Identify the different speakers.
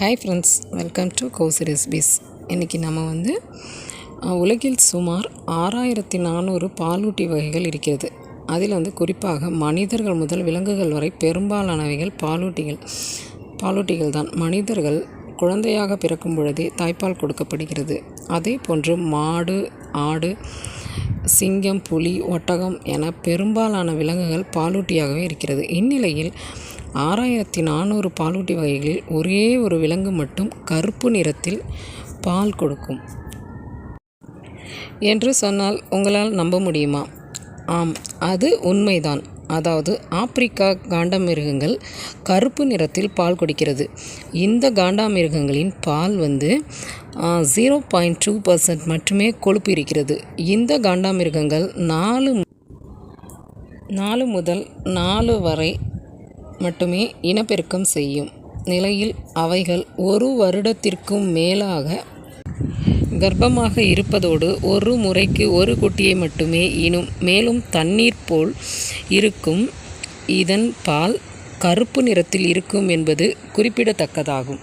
Speaker 1: Hi friends welcome to Kousi recipes இன்றைக்கி நம்ம வந்து உலகில் சுமார் ஆறாயிரத்தி நானூறு பாலூட்டி வகைகள் இருக்கிறது. அதில் வந்து குறிப்பாக மனிதர்கள் முதல் விலங்குகள் வரை பெரும்பாலானவைகள் பாலூட்டிகள் பாலூட்டிகள் தான். மனிதர்கள் குழந்தையாக பிறக்கும் பொழுதே தாய்ப்பால் கொடுக்கப்படுகிறது. அதே போன்று மாடு ஆடு சிங்கம் புலி ஒட்டகம் என பெரும்பாலான விலங்குகள் பாலூட்டியாகவே இருக்கிறது. இந்நிலையில் ஆறாயிரத்தி நானூறு பாலூட்டி வகைகளில் ஒரே ஒரு விலங்கு மட்டும் கருப்பு நிறத்தில் பால் கொடுக்கும். என்று சொன்னால் உங்களால் நம்ப முடியுமா? ஆம் அது உண்மைதான். அதாவது ஆப்பிரிக்கா காண்டாமிருகங்கள் கருப்பு நிறத்தில் பால் கொடுக்கிறது. இந்த காண்டாமிருகங்களின் பால் வந்து ஜீரோ பாயிண்ட் டூ பர்சன்ட் மட்டுமே கொழுப்பு இருக்கிறது. இந்த காண்டாமிருகங்கள் நாலு நாலு முதல் நாலு வரை மட்டுமே இனப்பெருக்கம் செய்யும். நிலையில் அவைகள் ஒரு வருடத்திற்கும் மேலாக கர்ப்பமாக இருப்பதோடு ஒரு முறைக்கு ஒரு குட்டியை மட்டுமே இனும் மேலும் தண்ணீர் போல் இருக்கும். இதன் பால் கருப்பு நிறத்தில் இருக்கும் என்பது குறிப்பிடத்தக்கதாகும்.